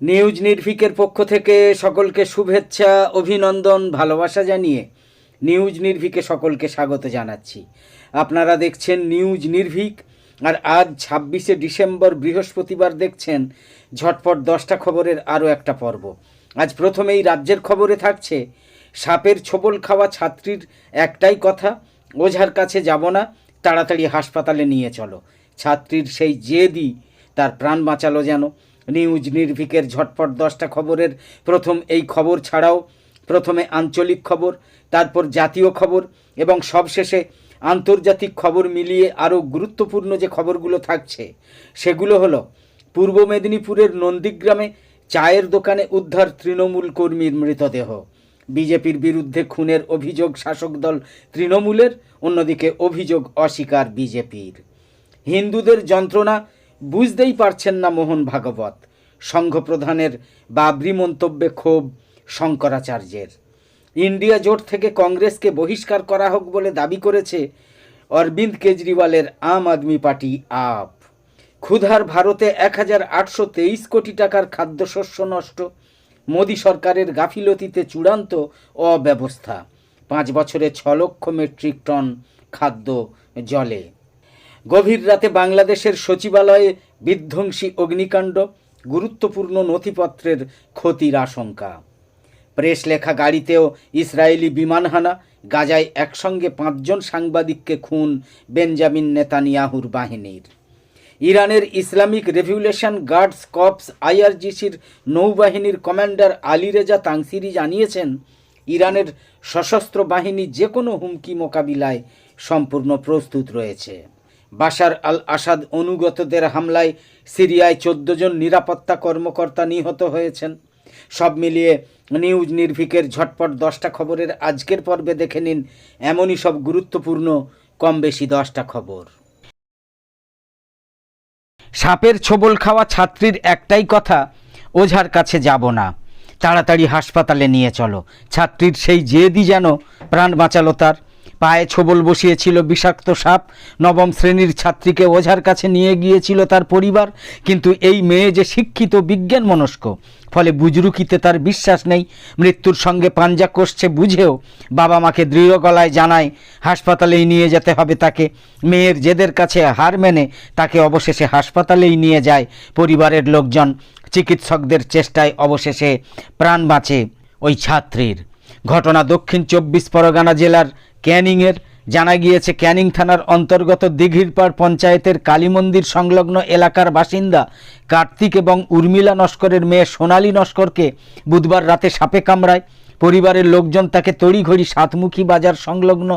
News নির্ভিকের পক্ষ থেকে সকলকে শুভেচ্ছা, অভিনন্দন, ভালোবাসা জানিয়ে নিউজ নির্ভিকে সকলকে স্বাগত জানাচ্ছি। আপনারা দেখছেন নিউজ নির্ভিক, আর আজ ছাব্বিশে ডিসেম্বর বৃহস্পতিবার দেখছেন ঝটপট দশটা খবরের আরও একটা পর্ব। আজ প্রথমেই রাজ্যের খবরে থাকছে, সাপের ছোবল খাওয়া ছাত্রীর একটাই কথা, ওঝার কাছে যাব না, তাড়াতাড়ি হাসপাতালে নিয়ে চলো। ছাত্রীর সেই জেদি তার প্রাণ বাঁচালো যেন। নিউজ নির্ভিকের ঝটপট দশটা খবরের প্রথম এই খবর ছাড়াও প্রথমে আঞ্চলিক খবর, তারপর জাতীয় খবর এবং সবশেষে আন্তর্জাতিক খবর মিলিয়ে আরও গুরুত্বপূর্ণ যে খবরগুলো থাকছে, সেগুলো হলো, পূর্ব মেদিনীপুরের নন্দীগ্রামে চায়ের দোকানে উদ্ধার তৃণমূল কর্মীর মৃতদেহ, বিজেপির বিরুদ্ধে খুনের অভিযোগ শাসক দল তৃণমূলের, অন্যদিকে অভিযোগ অস্বীকার বিজেপির। হিন্দুদের যন্ত্রণা বুঝতেই পারছেন না মোহন ভাগবত, সংঘপ্রধানের বাবরি মন্তব্যে ক্ষোভ শঙ্করাচার্যের। ইন্ডিয়া জোট থেকে কংগ্রেসকে বহিষ্কার করা হোক বলে দাবি করেছে অরবিন্দ কেজরিওয়ালের আম আদমি পার্টি আপ। ক্ষুধার ভারতে এক হাজার আটশো তেইশ কোটি টাকার খাদ্যশস্য নষ্ট, মোদী সরকারের গাফিলতিতে চূড়ান্ত অব্যবস্থা। পাঁচ বছরে ছ লক্ষ মেট্রিক টন খাদ্য জলে। গভীর রাতে বাংলাদেশের সচিবালয়ে বিধ্বংসী অগ্নিকাণ্ড, গুরুত্বপূর্ণ নথিপত্রের ক্ষতির আশঙ্কা। প্রেস লেখা গাড়িতেও ইসরায়েলি বিমান হানা গাজায় একসঙ্গে পাঁচজন সাংবাদিককে খুন বেঞ্জামিন নেতানিয়াহুর বাহিনীর। ইরানের ইসলামিক রেভলিউশন গার্ডস কপস আইআরজিসির নৌবাহিনীর কমান্ডার আলী রেজা তাংসিরি জানিয়েছেন, ইরানের সশস্ত্র বাহিনী যে কোনো হুমকি মোকাবিলায় সম্পূর্ণ প্রস্তুত রয়েছে। বাশার আল আসাদ অনুগতদের হামলায় সিরিয়ায় চোদ্দ জন নিরাপত্তা কর্মকর্তা নিহত হয়েছেন। সব মিলিয়ে নিউজ নির্ভিকের ঝটপট দশটা খবরের আজকের পর্বে দেখে নিন এমনই সব গুরুত্বপূর্ণ, কম বেশি দশটা খবর। সাপের ছোবল খাওয়া ছাত্রীর একটাই কথা, ওঝার কাছে যাব না। তাড়াতাড়ি হাসপাতালে নিয়ে চলো। ছাত্রীর সেই জেদি যেন প্রাণ বাঁচালো তার। পায়ে ছোবল বসিয়েছিল বিষাক্ত সাপ। নবম শ্রেণির ছাত্রীকে ওঝার কাছে নিয়ে গিয়েছিল তার পরিবার। কিন্তু এই মেয়ে যে শিক্ষিত বিজ্ঞান মনস্ক ফলে বুজরুকিতে তার বিশ্বাস নেই। মৃত্যুর সঙ্গে পাঞ্জা কষছে বুঝেও বাবা মাকে দৃঢ় গলায় জানায়, হাসপাতালেই নিয়ে যেতে হবে তাকে। মেয়ের জেদের কাছে হার মেনে তাকে অবশেষে হাসপাতালেই নিয়ে যায় পরিবারের লোকজন। চিকিৎসকদের চেষ্টায় অবশেষে প্রাণ বাঁচে ওই ছাত্রীর। ঘটনা দক্ষিণ চব্বিশ পরগনা জেলার ক্যানিংয়ের জানা গিয়েছে, ক্যানিং থানার অন্তর্গত দিঘিরপাড় পঞ্চায়েতের কালী মন্দির সংলগ্ন এলাকার বাসিন্দা কার্তিক এবং উর্মিলা নস্করের মেয়ে সোনালী নস্করকে বুধবার রাতে সাপে কামড়ায়। পরিবারের লোকজন তাকে তড়িঘড়ি সাতমুখী বাজার সংলগ্ন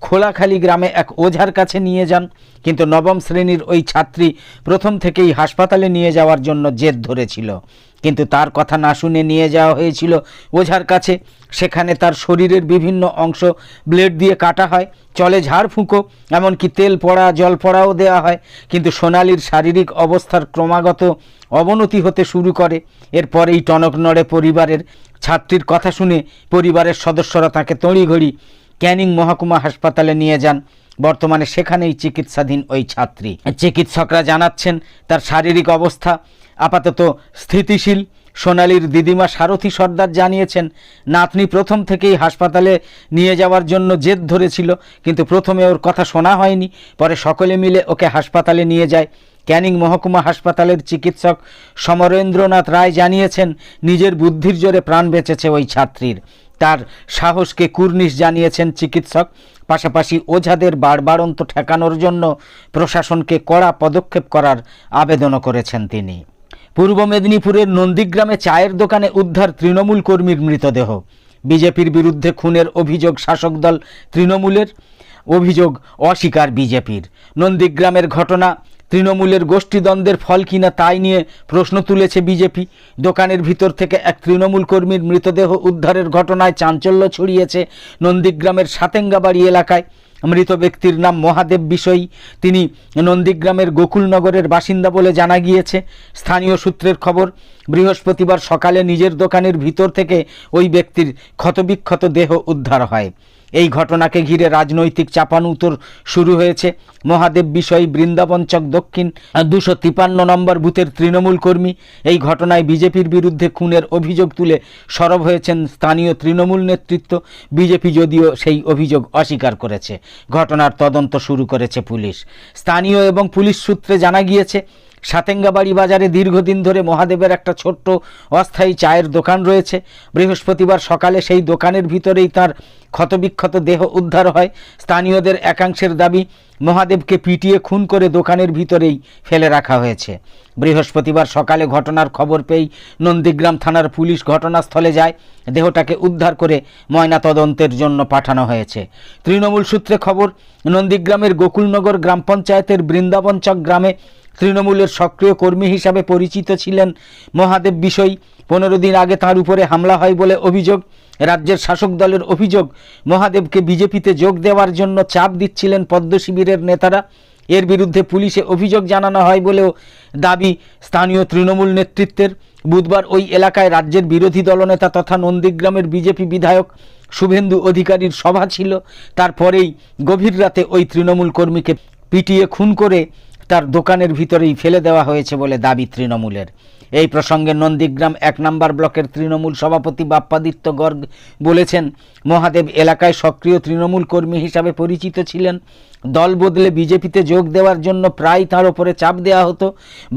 খোলাখালি গ্রামে এক ওঝার কাছে নিয়ে যান। কিন্তু নবম শ্রেণির ওই ছাত্রী প্রথম থেকেই হাসপাতালে নিয়ে যাওয়ার জন্য জেদ ধরেছিল। কিন্তু তার কথা না শুনে নিয়ে যাওয়া হয়েছিল ওঝার কাছে। সেখানে তার শরীরের বিভিন্ন অংশ ব্লেড দিয়ে কাটা হয়, চলে ঝাড় ফুঁকো, এমনকি তেল পড়া, জল পড়াও দেওয়া হয়। কিন্তু সোনালির শারীরিক অবস্থার ক্রমাগত অবনতি হতে শুরু করে। এরপরেই টনক নড়ে পরিবারের ছাত্রীর কথা শুনে পরিবারের সদস্যরা তাকে তড়িঘড়ি ক্যানিং মহকুমা হাসপাতালে নিয়ে যান। বর্তমানে সেখানেই চিকিৎসাধীন ওই ছাত্রী। চিকিৎসকরা জানাচ্ছেন, তার শারীরিক অবস্থা আপাতত স্থিতিশীল। সোনালির দিদিমা সারথী সর্দার জানিয়েছেন, নাতনি প্রথম থেকেই হাসপাতালে নিয়ে যাওয়ার জন্য জেদ ধরেছিল, কিন্তু প্রথমে ওর কথা শোনা হয়নি। পরে সকলে মিলে ওকে হাসপাতালে নিয়ে যায়। ক্যানিং মহকুমা হাসপাতালের চিকিৎসক সমরেন্দ্রনাথ রায় জানিয়েছেন, নিজের বুদ্ধির জোরে প্রাণ বেঁচেছে ওই ছাত্রীর। তার সাহসকে কুর্নিশ জানিয়েছেন চিকিৎসক। পাশাপাশি ওঝাদের বাড়বাড়ন্ত ঠেকানোর জন্য প্রশাসনকে কড়া পদক্ষেপ করার আবেদনও করেছেন তিনি। পূর্ব মেদিনীপুরের নন্দীগ্রামে চায়ের দোকানে উদ্ধার তৃণমূল কর্মীর মৃতদেহ। বিজেপির বিরুদ্ধে খুনের অভিযোগ শাসক দল তৃণমূলের, অভিযোগ অস্বীকার বিজেপির। নন্দীগ্রামের ঘটনা তৃণমূলের গোষ্ঠীদ্বন্দ্বের ফল কিনা তাই নিয়ে প্রশ্ন তুলেছে বিজেপি। দোকানের ভিতর থেকে এক তৃণমূল কর্মীর মৃতদেহ উদ্ধারের ঘটনায় চাঞ্চল্য ছড়িয়েছে নন্দীগ্রামের সাতেঙ্গাবাড়ি এলাকায়। মৃত ব্যক্তির নাম মহাদেব বিষয়ী। তিনি নন্দীগ্রামের গোকুলনগরের বাসিন্দা বলে জানা গিয়েছে। স্থানীয় সূত্রের খবর, বৃহস্পতিবার সকালে নিজের দোকানের ভিতর থেকে ওই ব্যক্তির ক্ষতবিক্ষত দেহ উদ্ধার হয়। এই ঘটনাকে ঘিরে রাজনৈতিক চাপানুতর শুরু হয়েছে। মহাদেব বিষয়ী বৃন্দাবনচক দক্ষিণ, দুশো তিপান্ন নম্বর বুথের তৃণমূল কর্মী। এই ঘটনায় বিজেপির বিরুদ্ধে খুনের অভিযোগ তুলে সরব হয়েছেন স্থানীয় তৃণমূল নেতৃত্ব। বিজেপি যদিও সেই অভিযোগ অস্বীকার করেছে। ঘটনার তদন্ত শুরু করেছে পুলিশ। স্থানীয় এবং পুলিশ সূত্রে জানা গিয়েছে সাতেঙ্গাবাড়ি বাজারে দীর্ঘদিন ধরে মহাদেবের একটা ছোট্ট অস্থায়ী চায়ের দোকান রয়েছে। বৃহস্পতিবার সকালে সেই দোকানের ভিতরেই তার ক্ষতবিক্ষত দেহ উদ্ধার হয়। স্থানীয়দের একাংশের দাবি, মহাদেবকে পিটিয়ে খুন করে দোকানের ভিতরেই ফেলে রাখা হয়েছে। বৃহস্পতিবার সকালে ঘটনার খবর পেয়েই নন্দীগ্রাম থানার পুলিশ ঘটনাস্থলে যায়। দেহটাকে উদ্ধার করে ময়নাতদন্তের জন্য পাঠানো হয়েছে। তৃণমূল সূত্রে খবর, নন্দীগ্রামের গোকুলনগর গ্রাম পঞ্চায়েতের বৃন্দাবনচক গ্রামে তৃণমূলের সক্রিয় কর্মী হিসাবে পরিচিত ছিলেন মহাদেব বিষয় পনেরো দিন আগে তার উপরে হামলা হয় বলে অভিযোগ। রাজ্যের শাসক দলের অভিযোগ, মহাদেবকে বিজেপিতে যোগ দেওয়ার জন্য চাপ দিচ্ছিলেন পদ্ম শিবিরের নেতারা। এর বিরুদ্ধে পুলিশে অভিযোগ জানানো হয় বলেও দাবি স্থানীয় তৃণমূল নেতৃত্বের। বুধবার ওই এলাকায় রাজ্যের বিরোধী দলনেতা তথা নন্দীগ্রামের বিজেপি বিধায়ক শুভেন্দু অধিকারীর সভা ছিল। তারপরেই গভীর রাতে ওই তৃণমূল কর্মীকে পিটিয়ে খুন করে তার দোকানের ভিতরেই ফেলে দেওয়া হয়েছে বলে দাবি তৃণমূলের। এই প্রসঙ্গে নন্দীগ্রাম এক নম্বর ব্লকের তৃণমূল সভাপতি বাপ্পাদিত্য গর্গ বলেছেন, মহাদেব এলাকায় সক্রিয় তৃণমূল কর্মী হিসাবে পরিচিত ছিলেন। দল বদলে বিজেপিতে যোগ দেওয়ার জন্য প্রায় তার ওপরে চাপ দেওয়া হতো।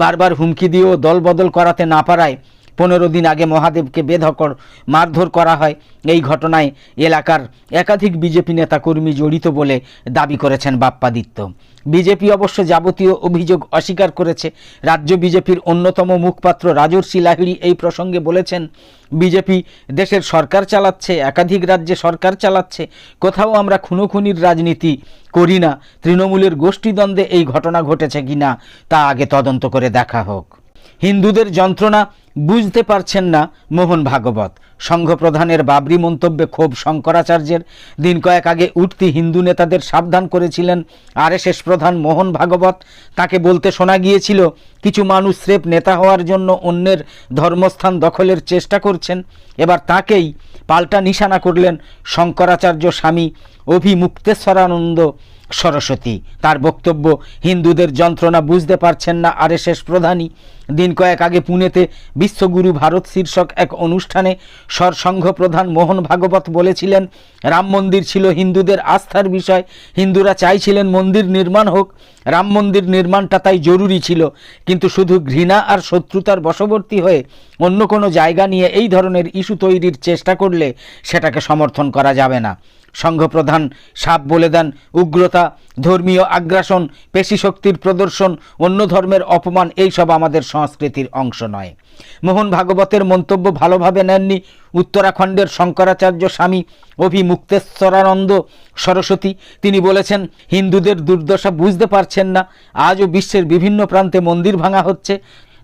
বারবার হুমকি দিয়েও দল বদল করাতে না পারায় পনেরো দিন আগে মহাদেবকে বেধকর মারধর করা হয়। এই ঘটনায় এলাকার একাধিক বিজেপি নেতাকর্মী জড়িত বলে দাবি করেছেন বাপ্পাদিত্য। বিজেপি অবশ্য যাবতীয় অভিযোগ অস্বীকার করেছে। রাজ্য বিজেপির অন্যতম মুখপাত্র রাজর্ষি লাহিড়ি এই প্রসঙ্গে বলেছেন, বিজেপি দেশের সরকার চালাচ্ছে, একাধিক রাজ্যে সরকার চালাচ্ছে, কোথাও আমরা খুনোখুনির রাজনীতি করি না, তৃণমূলের গোষ্ঠীদ্বন্দ্বে এই ঘটনা ঘটেছে কিনা তা আগে তদন্ত করে দেখা হোক। হিন্দুদের যন্ত্রণা বুঝতে পারছেন না মোহন ভাগবত। সংঘ প্রধানের বাবরি মন্তব্যে ক্ষোভ শঙ্করাচার্যের। দিন কয়েক আগে উঠতি হিন্দু নেতাদের সাবধান করেছিলেন আর আরএসএস প্রধান মোহন ভাগবত। তাকে বলতে শোনা গিয়েছিল, কিছু মানুষ স্রেফ নেতা হওয়ার জন্য অন্যের ধর্মস্থান দখলের চেষ্টা করছেন। এবার তাকেই পাল্টা নিশানা করলেন শঙ্করাচার্য স্বামী অভিমুক্তেশ্বরানন্দ সরস্বতী। তার বক্তব্য, হিন্দুদের যন্ত্রণা বুঝতে পারছেন না আরএসএস প্রধানই। দিন কয়েক আগে পুনেতে বিশ্বগুরু ভারত শীর্ষক এক অনুষ্ঠানে সরসংঘ প্রধান মোহন ভাগবত বলেছিলেন, রাম মন্দির ছিল হিন্দুদের আস্থার বিষয়, হিন্দুরা চাইছিলেন মন্দির নির্মাণ হোক। রাম মন্দির নির্মাণটা তাই জরুরি ছিল, কিন্তু শুধু ঘৃণা আর শত্রুতার বশবর্তী হয়ে অন্য কোনো জায়গা নিয়ে এই ধরনের ইস্যু তৈরির চেষ্টা করলে সেটাকে সমর্থন করা যাবে না। সংঘপ্রধান সাপ বলে দেন উগ্রতা, ধর্মীয় আগ্রাসন, পেশিশক্তির প্রদর্শন, অন্য ধর্মের অপমান এইসব আমাদের সংস্কৃতির অংশ নয়। মোহন ভাগবতের মন্তব্য ভালোভাবে নেননি। উত্তরাখণ্ডের শঙ্করাচার্য স্বামী অভিমুক্তেশ্বরানন্দ সরস্বতী, তিনি বলেছেন, হিন্দুদের দুর্দশা বুঝতে পারছেন না। আজও বিশ্বের বিভিন্ন প্রান্তে মন্দির ভাঙা হচ্ছে।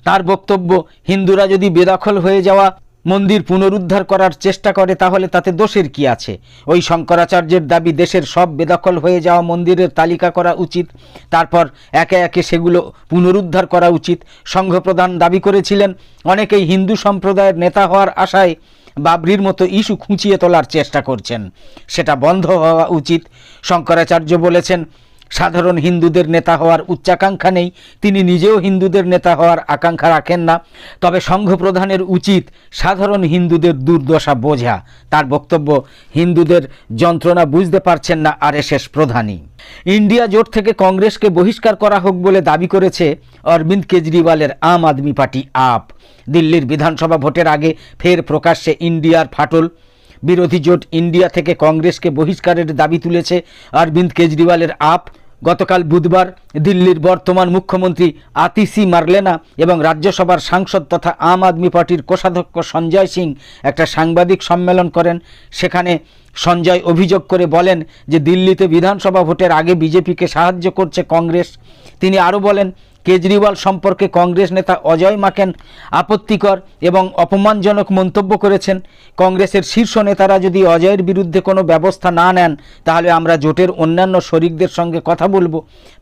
তার বক্তব্য, হিন্দুরা যদি বেদখল হয়ে যাওয়া মন্দির পুনরুদ্ধার করার চেষ্টা করে তাহলে তাতে দোষের কি আছে? ওই শঙ্করাচার্যের দাবি দেশের সব বেদখল হয়ে যাওয়া মন্দিরের তালিকা করা উচিত, তারপর একে একে সেগুলো পুনরুদ্ধার করা উচিত, সংঘপ্রধান দাবি করেছিলেন। অনেকেই হিন্দু সম্প্রদায়ের নেতা হওয়ার আশায় বাবরির মতো ইস্যু খুঁচিয়ে তোলার চেষ্টা করছেন। সেটা বন্ধ হওয়া উচিত, শঙ্করাচার্য বলেছেন। সাধারণ হিন্দুদের নেতা হওয়ার উচ্চাকাঙ্ক্ষা নেই, তিনি নিজেও হিন্দুদের নেতা হওয়ার আকাঙ্ক্ষা রাখেন না। তবে সংঘ প্রধানের উচিত সাধারণ হিন্দুদের দুর্দশা বোঝা। তার বক্তব্য, হিন্দুদের যন্ত্রণা বুঝতে পারছেন না আর আরএসএস প্রধানই। ইন্ডিয়া জোট থেকে কংগ্রেসকে বহিষ্কার করা হোক বলে দাবি করেছে অরবিন্দ কেজরিওয়ালের আম আদমি পার্টি আপ। দিল্লির বিধানসভা ভোটের আগে ফের প্রকাশ্যে ইন্ডিয়ার ফাটল বিরোধী জোট ইন্ডিয়া থেকে কংগ্রেসকে বহিষ্কারের দাবি তুলেছে। অরবিন্দ কেজরিওয়ালের আপ। গতকাল বুধবার দিল্লির বর্তমান মুখ্যমন্ত্রী আতিসি মার্লেনা এবং রাজ্যসভার সাংসদ তথা আম আদমি পার্টির কোষাধ্যক্ষ সঞ্জয় সিং একটা সাংবাদিক সম্মেলন করেন। সেখানে সঞ্জয় অভিযোগ করে বলেন যে দিল্লিতে বিধানসভা ভোটের আগে বিজেপিকে সাহায্য করছে কংগ্রেস। তিনি আরও বলেন কেজরিওয়াল সম্পর্কে কংগ্রেস নেতা অজয় মাকেন আপত্তিকর এবং অপমানজনক মন্তব্য করেছেন। কংগ্রেসের শীর্ষ নেতারা যদি অজয়ের বিরুদ্ধে কোনো ব্যবস্থা না নেন, তাহলে আমরা জোটের অন্যান্য শরিকদের সঙ্গে কথা বলব।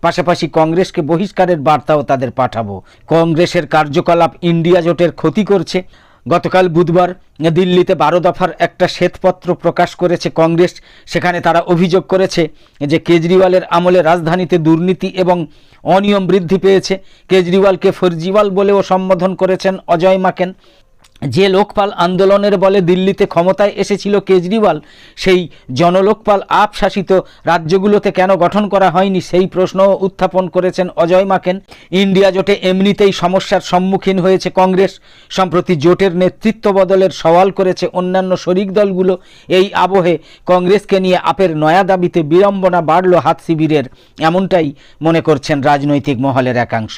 পাশাপাশি কংগ্রেসকে বহিষ্কারের বার্তাও তাদের পাঠাবো। কংগ্রেসের কার্যকলাপ ইন্ডিয়া জোটের ক্ষতি করছে। গতকাল বুধবার দিল্লিতে বারো দফার একটা শ্বেতপত্র প্রকাশ করেছে কংগ্রেস। সেখানে তারা অভিযোগ করেছে যে কেজরিওয়ালের আমলে রাজধানীতে দুর্নীতি এবং অনিয়ম বৃদ্ধি পেয়েছে। কেজরিওয়ালকে ফর্জিওয়াল বলেও সম্বোধন করেছেন অজয় মাকেন। যে লোকপাল আন্দোলনের বলে দিল্লিতে ক্ষমতায় এসেছিল কেজরিওয়াল, সেই জনলোকপাল আপ শাসিত রাজ্যগুলোতে কেন গঠন করা হয়নি সেই প্রশ্নও উত্থাপন করেছেন অজয় মাকেন। ইন্ডিয়া জোটে এমনিতেই সমস্যার সম্মুখীন হয়েছে কংগ্রেস। সম্প্রতি জোটের নেতৃত্ব বদলের সওয়াল করেছে অন্যান্য শরিক দলগুলো। এই আবহে কংগ্রেসকে নিয়ে আপের নয়া দাবিতে বিড়ম্বনা বাড়ল হাত শিবিরের, এমনটাই মনে করছেন রাজনৈতিক মহলের একাংশ।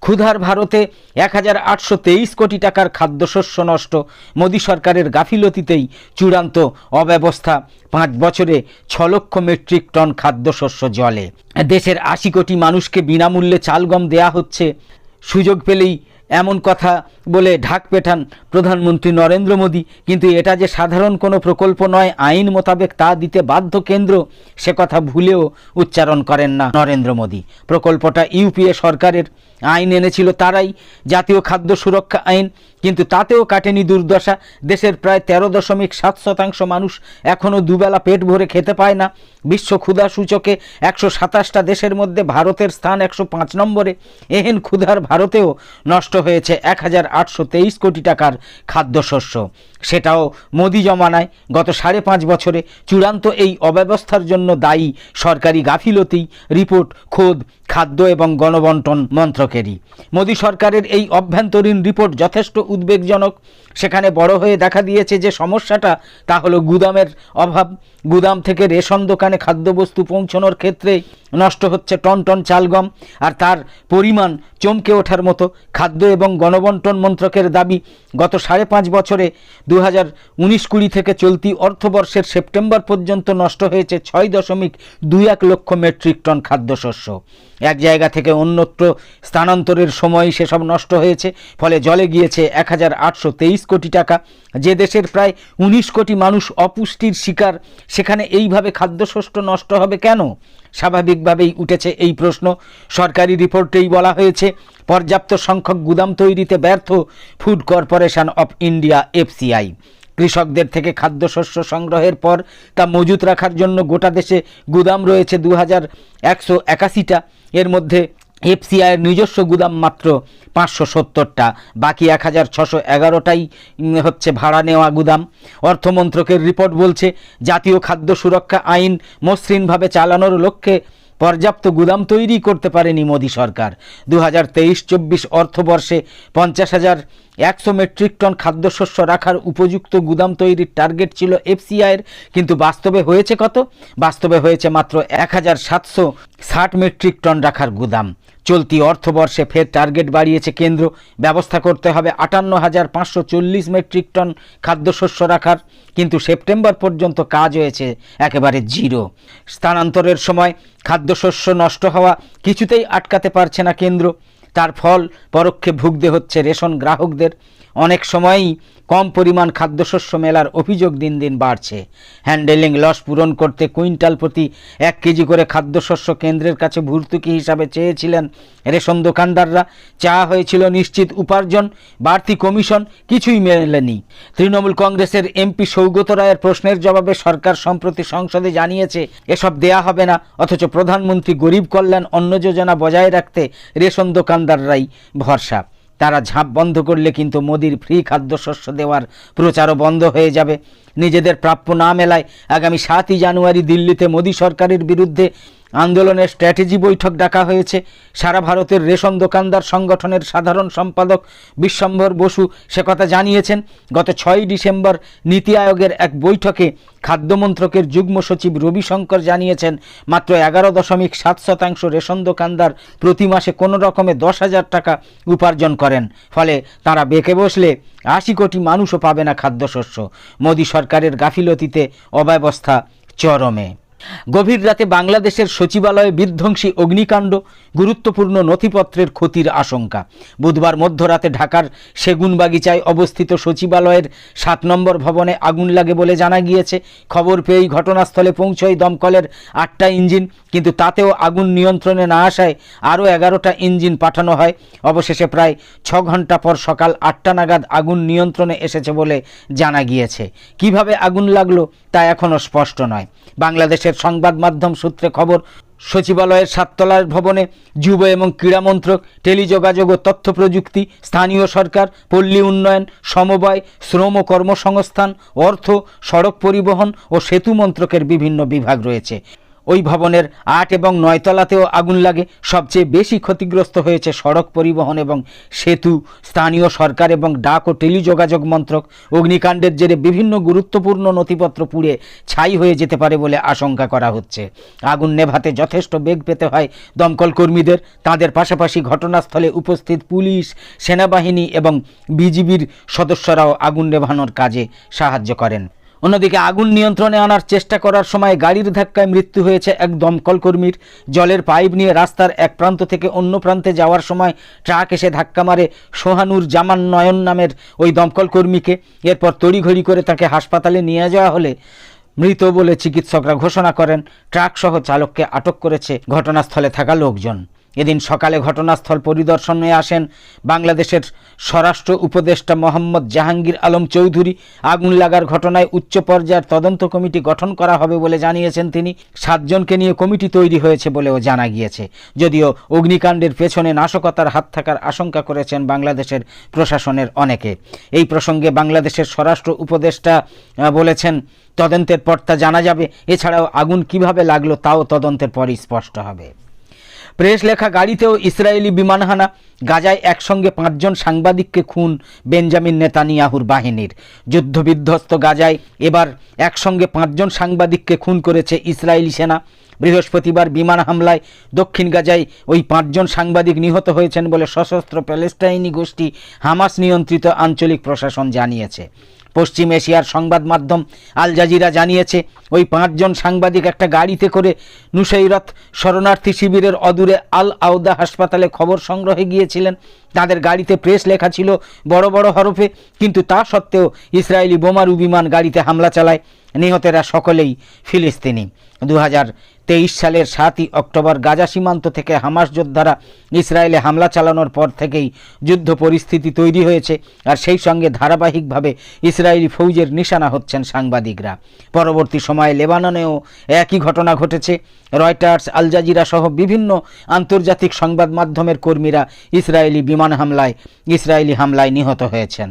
ক্ষুধার ভারতে এক হাজার আটশো তেইশ কোটি টাকার খাদ্যশস্য নষ্ট। মোদী সরকারের গাফিলতিতেই চূড়ান্ত অব্যবস্থা। পাঁচ বছরে ছ লক্ষ মেট্রিক টন খাদ্যশস্য জলে। দেশের আশি কোটি মানুষকে বিনামূল্যে চালগম দেয়া হচ্ছে। সুযোগ পেলেই এমন কথা বলে ঢাক পেঠান প্রধানমন্ত্রী নরেন্দ্র মোদী। কিন্তু এটা যে সাধারণ কোনো প্রকল্প নয়, আইন মোতাবেক তা দিতে বাধ্য কেন্দ্র, সে কথা ভুলেও উচ্চারণ করেন না নরেন্দ্র মোদী। প্রকল্পটা ইউপিএ সরকারের আইন এনেছিল তারাই, জাতীয় খাদ্য সুরক্ষা আইন, কিন্তু তাতেও কাটেনি দুর্দশা। দেশের প্রায় তেরো দশমিক সাত শতাংশ মানুষ এখনও দুবেলা পেট ভরে খেতে পায় না। বিশ্ব ক্ষুধা সূচকে একশো সাতাশটা দেশের মধ্যে ভারতের স্থান একশো পাঁচ নম্বরে। এহেন ক্ষুধার ভারতেও নষ্ট হয়েছে এক হাজার আটশো তেইশ কোটি টাকার খাদ্যশস্য। সেটাও মোদি জমানায় গত সাড়ে পাঁচ বছরে। চূড়ান্ত এই অব্যবস্থার জন্য দায়ী সরকারি গাফিলতি, রিপোর্ট, খোদ খাদ্য এবং গণবন্টন মন্ত্রকেরই। মোদী সরকারের এই অভ্যন্তরীণ রিপোর্ট যথেষ্ট উদ্বেগজনক। সেখানে বড় হয়ে দেখা দিয়েছে যে সমস্যাটা তা হলো গুদামের অভাব। গুদাম থেকে রেশন দোকানে খাদ্যবস্তু পৌঁছানোর ক্ষেত্রে নষ্ট হচ্ছে টন টন চালগম আর তার পরিমাণ চমকে ওঠার মতো। খাদ্য এবং গণবন্টন মন্ত্রকের দাবি, গত সাড়ে পাঁচ বছরে দু হাজার উনিশ কুড়ি থেকে চলতি অর্থবর্ষের সেপ্টেম্বর পর্যন্ত নষ্ট হয়েছে ছয় দশমিক দুই এক লক্ষ মেট্রিক টন খাদ্যশস্য। এক জায়গা থেকে অন্যত্র স্থানান্তরের সময় সেসব নষ্ট হয়েছে, ফলে জলে গিয়েছে এক হাজার আটশো তেইশ কোটি টাকা। যে দেশের প্রায় উনিশ কোটি মানুষ অপুষ্টির শিকার, সেখানে এইভাবে খাদ্যশস্য নষ্ট হবে কেন? স্বাভাবিকভাবেই উঠেছে এই প্রশ্ন। সরকারি রিপোর্টেই বলা হয়েছে, পর্যাপ্ত সংখ্যক গুদাম তৈরিতে ব্যর্থ food corporation of India, FCI. কৃষকদের থেকে খাদ্যশস্য সংগ্রহের পর তা মজুত রাখার জন্য গোটা দেশে গুদাম রয়েছে দু হাজার একশো একাশিটা। এর মধ্যে এফসিআইয়ের নিজস্ব গুদাম মাত্র পাঁচশো সত্তরটা। বাকি এক হাজার ছশো এগারোটাই হচ্ছে ভাড়া নেওয়া গুদাম। অর্থমন্ত্রকের রিপোর্ট বলছে, জাতীয় খাদ্য সুরক্ষা আইন মসৃণভাবে চালানোর লক্ষ্যে পর্যাপ্ত গুদাম তৈরি করতে পারেনি মোদী সরকার। দু হাজার তেইশ, চব্বিশ অর্থবর্ষে পঞ্চাশ হাজার একশো মেট্রিক টন খাদ্যশস্য রাখার উপযুক্ত গুদাম তৈরির টার্গেট ছিল এফসিআইয়ের। কিন্তু বাস্তবে হয়েছে কত? বাস্তবে হয়েছে মাত্র এক হাজার সাতশো ষাট মেট্রিক টন রাখার গুদাম। চলতি অর্থবর্ষে ফের টার্গেট বাড়িয়েছে কেন্দ্র। ব্যবস্থা করতে হবে আটান্ন হাজার পাঁচশো চল্লিশ মেট্রিক টন খাদ্যশস্য রাখার। কিন্তু সেপ্টেম্বর পর্যন্ত কাজ হয়েছে একেবারে জিরো। স্থানান্তরের সময় খাদ্যশস্য নষ্ট হওয়া কিছুতেই আটকাতে পারছে না কেন্দ্র। তার ফল পরোক্ষে ভুগতে হচ্ছে রেশন গ্রাহকদের। অনেক সময়ই কম পরিমাণ খাদ্যশস্য মেলার অভিযোগ দিন দিন বাড়ছে। হ্যান্ডেলিং লস পূরণ করতে কুইন্টাল প্রতি এক কেজি করে খাদ্যশস্য কেন্দ্রের কাছে ভর্তুকি হিসাবে চেয়েছিলেন রেশন দোকানদাররা। চাওয়া হয়েছিল নিশ্চিত উপার্জন, বাড়তি কমিশন, কিছুই মেলেনি। তৃণমূল কংগ্রেসের এমপি সৌগত রায়ের প্রশ্নের জবাবে সরকার সম্প্রতি সংসদে জানিয়েছে, এসব দেয়া হবে না, অথচ প্রধানমন্ত্রী গরিব কল্যাণ অন্ন যোজনা বজায় রাখতে রেশন দোকানদাররাই ভরসা। তারা ঝাঁপ বন্ধ করলে কিন্তু মোদির ফ্রি খাদ্যশস্য দেওয়ার প্রচারও বন্ধ হয়ে যাবে। নিজেদের প্রাপ্য না মেলায় আগামী সাতই জানুয়ারি দিল্লিতে মোদী সরকারের বিরুদ্ধে আন্দোলনের স্ট্র্যাটেজি বৈঠক ডাকা হয়েছে। সারা ভারতের রেশন দোকানদার সংগঠনের সাধারণ সম্পাদক বিশ্বম্ভর বসু সে কথা জানিয়েছেন। গত ছয়ই ডিসেম্বর নীতি আয়োগের এক বৈঠকে খাদ্যমন্ত্রকের যুগ্ম সচিব রবিশঙ্কর জানিয়েছেন, মাত্র এগারো দশমিক সাত শতাংশ রেশন দোকানদার প্রতি মাসে কোনো রকমে দশ হাজার টাকা উপার্জন করেন। ফলে তারা বেঁকে বসলে আশি কোটি মানুষও পাবে না খাদ্যশস্য। মোদী সরকারের গাফিলতিতে অব্যবস্থা চরমে। গভীর রাতে বাংলাদেশের সচিবালয়ে বিধ্বংসী অগ্নিকাণ্ড, গুরুত্বপূর্ণ নথিপত্রের ক্ষতির আশঙ্কা। বুধবার মধ্যরাতে ঢাকার সেগুনবাগিচায় অবস্থিত সচিবালয়ের সাত নম্বর ভবনে আগুন লাগে বলে জানা গিয়েছে। খবর পেয়েই ঘটনাস্থলে পৌঁছয় দমকলের আটটা ইঞ্জিন, কিন্তু তাতেও আগুন নিয়ন্ত্রণে না আসায় আরও এগারোটা ইঞ্জিন পাঠানো হয়। অবশেষে প্রায় ছ ঘণ্টা পর সকাল আটটা নাগাদ আগুন নিয়ন্ত্রণে এসেছে বলে জানা গিয়েছে। কীভাবে আগুন লাগল তা এখনও স্পষ্ট নয়। বাংলাদেশের সংবাদ মাধ্যম সূত্রে খবর, সচিবালয়ের সাততলার ভবনে যুব এবং ক্রীড়া মন্ত্রক, টেলিযোগাযোগ ও তথ্য প্রযুক্তি, স্থানীয় সরকার, পল্লী উন্নয়ন, সমবায়, শ্রম ও কর্মসংস্থান, অর্থ, সড়ক পরিবহন ও সেতু মন্ত্রকের বিভিন্ন বিভাগ রয়েছে। ওই ভবনের আট এবং নয়তলাতেও আগুন লাগে। সবচেয়ে বেশি ক্ষতিগ্রস্ত হয়েছে সড়ক পরিবহন এবং সেতু, স্থানীয় সরকার এবং ডাক ও টেলিযোগাযোগ মন্ত্রক। অগ্নিকাণ্ডের জেরে বিভিন্ন গুরুত্বপূর্ণ নথিপত্র পুড়ে ছাই হয়ে যেতে পারে বলে আশঙ্কা করা হচ্ছে। আগুন নেভাতে যথেষ্ট বেগ পেতে হয় দমকল কর্মীদের। তাদের পাশাপাশি ঘটনাস্থলে উপস্থিত পুলিশ, সেনাবাহিনী এবং বিজিবির সদস্যরাও আগুন নেভানোর কাজে সাহায্য করেন। অন্যদিকে আগুন নিয়ন্ত্রণে আনার চেষ্টা করার সময় গাড়ির ধাক্কায় মৃত্যু হয়েছে এক দমকল কর্মীর জলের পাইপ নিয়ে রাস্তার এক প্রান্ত থেকে অন্য প্রান্তে যাওয়ার সময় ট্রাক এসে ধাক্কা মারে সোহানুর জামান নয়ন নামের ওই দমকল কর্মীকে এরপর তড়িঘড়ি করে তাকে হাসপাতালে নিয়ে যাওয়া হলে মৃত বলে চিকিৎসকরা ঘোষণা করেন, ট্রাকসহ চালককে আটক করেছে ঘটনাস্থলে থাকা লোকজন। এদিন সকালে ঘটনাস্থল পরিদর্শনে আসেন বাংলাদেশের স্বরাষ্ট্র উপদেষ্টা মোহাম্মদ জাহাঙ্গীর আলম চৌধুরী। আগুন লাগার ঘটনায় উচ্চ পর্যায়ের তদন্ত কমিটি গঠন করা হবে বলে জানিয়েছেন তিনি। সাতজনকে নিয়ে কমিটি তৈরি হয়েছে বলেও জানা গিয়েছে। যদিও অগ্নিকাণ্ডের পেছনে নাশকতার হাত থাকার আশঙ্কা করেছেন বাংলাদেশের প্রশাসনের অনেকে। এই প্রসঙ্গে বাংলাদেশের স্বরাষ্ট্র উপদেষ্টা বলেছেন, তদন্তের পর তা জানা যাবে। এছাড়াও আগুন কীভাবে লাগল তাও তদন্তের পরই স্পষ্ট হবে। প্রেস লেখা গাড়িতেও ইসরায়েলি বিমান হানা গাজায় একসঙ্গে পাঁচজন সাংবাদিককে খুন বেঞ্জামিন নেতানিয়াহুর বাহিনীর। যুদ্ধবিধ্বস্ত গাজায় এবার একসঙ্গে পাঁচজন সাংবাদিককে খুন করেছে ইসরায়েলি সেনা। বৃহস্পতিবার বিমান হামলায় দক্ষিণ গাজায় ওই পাঁচজন সাংবাদিক নিহত হয়েছেন বলে সশস্ত্র প্যালেস্টাইনি গোষ্ঠী হামাস নিয়ন্ত্রিত আঞ্চলিক প্রশাসন জানিয়েছে। পশ্চিম এশিয়ার সংবাদ মাধ্যম আল জাজিরা জানিয়েছে, ওই পাঁচজন সাংবাদিক একটা গাড়িতে করে নুসাইরত শরণার্থী শিবিরের অদূরে আল আউদা হাসপাতালে খবর সংগ্রহে গিয়েছিলেন। তাদের গাড়িতে প্রেস লেখা ছিল বড় বড় হরফে। কিন্তু তা সত্ত্বেও ইসরায়েলি বোমারু বিমান গাড়িতে হামলা চালায়। নিহতেরা সকলেই ফিলিস্তিনি। দু তেইশ সালের সাতই অক্টোবর গাজা সীমান্ত থেকে হামাস যোদ্ধারা ইসরায়েলে হামলা চালানোর পর থেকেই যুদ্ধ পরিস্থিতি তৈরি হয়েছে। আর সেই সঙ্গে ধারাবাহিকভাবে ইসরায়েলি ফৌজের নিশানা হচ্ছেন সাংবাদিকরা। পরবর্তী সময়ে লেবাননেও একই ঘটনা ঘটেছে। রয়টার্স আলজাজিরা সহ বিভিন্ন আন্তর্জাতিক সংবাদ মাধ্যমের কর্মীরা ইসরায়েলি বিমান হামলায় ইসরায়েলি হামলায় নিহত হয়েছেন।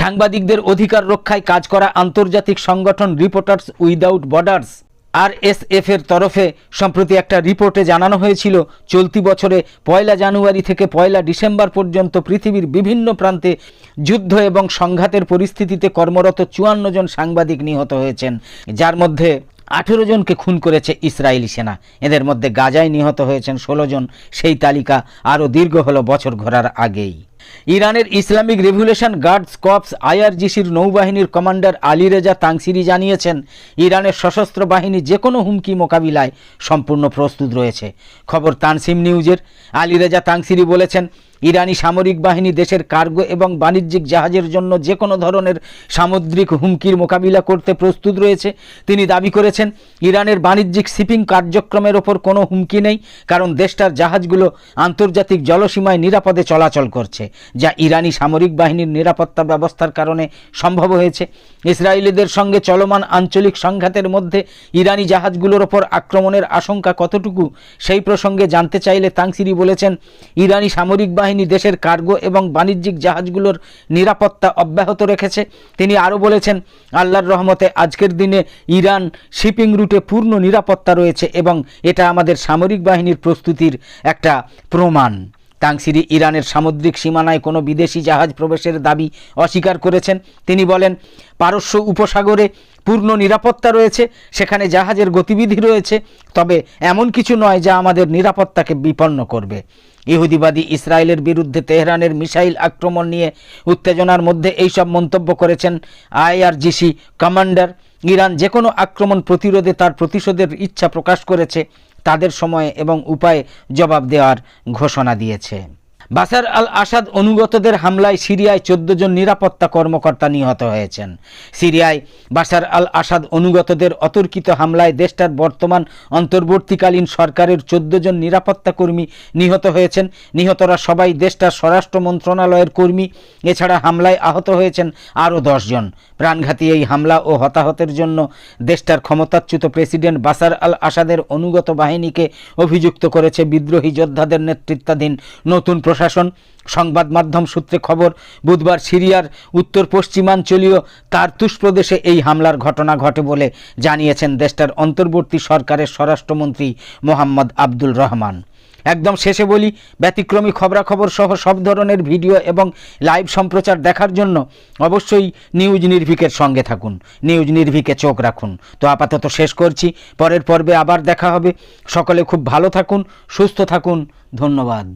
সাংবাদিকদের অধিকার রক্ষায় কাজ করা আন্তর্জাতিক সংগঠন রিপোর্টার্স উইদাউট বর্ডার্স আরএসএফ এর তরফে সম্প্রতি একটা রিপোর্টে জানানো হয়েছিল, চলতি বছরে পয়লা জানুয়ারি থেকে পয়লা ডিসেম্বর পর্যন্ত পৃথিবীর বিভিন্ন প্রান্তে যুদ্ধ এবং সংঘাতের পরিস্থিতিতে কর্মরত চুয়ান্ন জন সাংবাদিক নিহত হয়েছেন, যার মধ্যে আঠেরো জনকে খুন করেছে ইসরায়েলি সেনা। এদের মধ্যে গাজায় নিহত হয়েছেন ষোলো জন। সেই তালিকা আরও দীর্ঘ হলো বছর ঘোরার আগেই। ইরানের ইসলামিক রেভুলেশন গার্ডস কপস আইআরজিসির নৌবাহিনীর কমান্ডার আলী রেজা তাংসিরি জানিয়েছেন, ইরানের সশস্ত্র বাহিনী যে কোনো হুমকি মোকাবিলায় সম্পূর্ণ প্রস্তুত রয়েছে। খবর তানসিম নিউজের। আলী রেজা তাংসিরি বলেছেন ইরানি সামরিক বাহিনী দেশের কার্গো এবং বাণিজ্যিক জাহাজের জন্য যে কোনো ধরনের সামুদ্রিক হুমকির মোকাবিলা করতে প্রস্তুত রয়েছে। তিনি দাবি করেছেন, ইরানের বাণিজ্যিক শিপিং কার্যক্রমের ওপর কোনো হুমকি নেই, কারণ দেশটার জাহাজগুলো আন্তর্জাতিক জলসীমায় নিরাপদে চলাচল করছে, যা ইরানি সামরিক বাহিনীর নিরাপত্তা ব্যবস্থার কারণে সম্ভব হয়েছে। ইসরায়েলিদের সঙ্গে চলমান আঞ্চলিক সংঘাতের মধ্যে ইরানি জাহাজগুলোর ওপর আক্রমণের আশঙ্কা কতটুকু, সেই প্রসঙ্গে জানতে চাইলে তাংসিরি বলেছেন, ইরানি সামরিক বাহিনী দেশের কার্গো এবং বাণিজ্যিক জাহাজগুলোর নিরাপত্তা অব্যাহত রেখেছে। তিনি আরও বলেছেন, আল্লাহর রহমতে আজকের দিনে ইরান শিপিং রুটে পূর্ণ নিরাপত্তা রয়েছে এবং এটা আমাদের সামরিক বাহিনীর প্রস্তুতির একটা প্রমাণ। তাংসিরি ইরানের সামুদ্রিক সীমানায় কোনো বিদেশি জাহাজ প্রবেশের দাবি অস্বীকার করেছেন। তিনি বলেন, পারস্য উপসাগরে পূর্ণ নিরাপত্তা রয়েছে, সেখানে জাহাজের গতিবিধি রয়েছে, তবে এমন কিছু নয় যা আমাদের নিরাপত্তাকে বিপন্ন করবে। ইহুদিবাদী ইসরায়েলের বিরুদ্ধে তেহরানের মিসাইল আক্রমণ নিয়ে উত্তেজনার মধ্যে এইসব মন্তব্য করেছেন আইআরজিসি কমান্ডার। ইরান যে কোনো আক্রমণ প্রতিরোধে তার প্রতিশোধের ইচ্ছা প্রকাশ করেছে, তাদের সময়ে এবং উপায়ে জবাব দেওয়ার ঘোষণা দিয়েছে। বাসার আল আসাদ অনুগতদের হামলায় সিরিয়ায় চোদ্দ জন নিরাপত্তা কর্মকর্তা নিহত হয়েছেন। সিরিয়ায় বাসার আল আসাদ অনুগতদের অতর্কিত হামলায় দেশটার বর্তমান অন্তর্বর্তীকালীন সরকারের চোদ্দ জন নিরাপত্তা কর্মী নিহত হয়েছেন। নিহতরা সবাই দেশটার স্বরাষ্ট্র মন্ত্রণালয়ের কর্মী। এছাড়া হামলায় আহত হয়েছেন আরও জন। প্রাণঘাতী এই হামলা ও হতাহতের জন্য দেশটার ক্ষমতাচ্যুত প্রেসিডেন্ট বাসার আল আসাদের অনুগত বাহিনীকে অভিযুক্ত করেছে বিদ্রোহী যোদ্ধাদের নেতৃত্বাধীন নতুন প্রশাসন, সংবাদ মাধ্যম সূত্রে খবর, বুধবার সিরিয়ার উত্তর পশ্চিমাঞ্চলীয় তারতুস প্রদেশে এই হামলার ঘটনা ঘটে বলে জানিয়েছেন দেশটার অন্তর্বর্তী সরকারের স্বরাষ্ট্রমন্ত্রী মোহাম্মদ আব্দুল রহমান। একদম শেষে বলি, ব্যতিক্রমী খবরাখবর সহ সব ধরনের ভিডিও এবং লাইভ সম্প্রচার দেখার জন্য অবশ্যই নিউজ নির্ভিকের সঙ্গে থাকুন। নিউজ নির্ভিকে চোখ রাখুন। তো আপাতত শেষ করছি। পরের পর্বে আবার দেখা হবে। সকলে খুব ভালো থাকুন, সুস্থ থাকুন। ধন্যবাদ।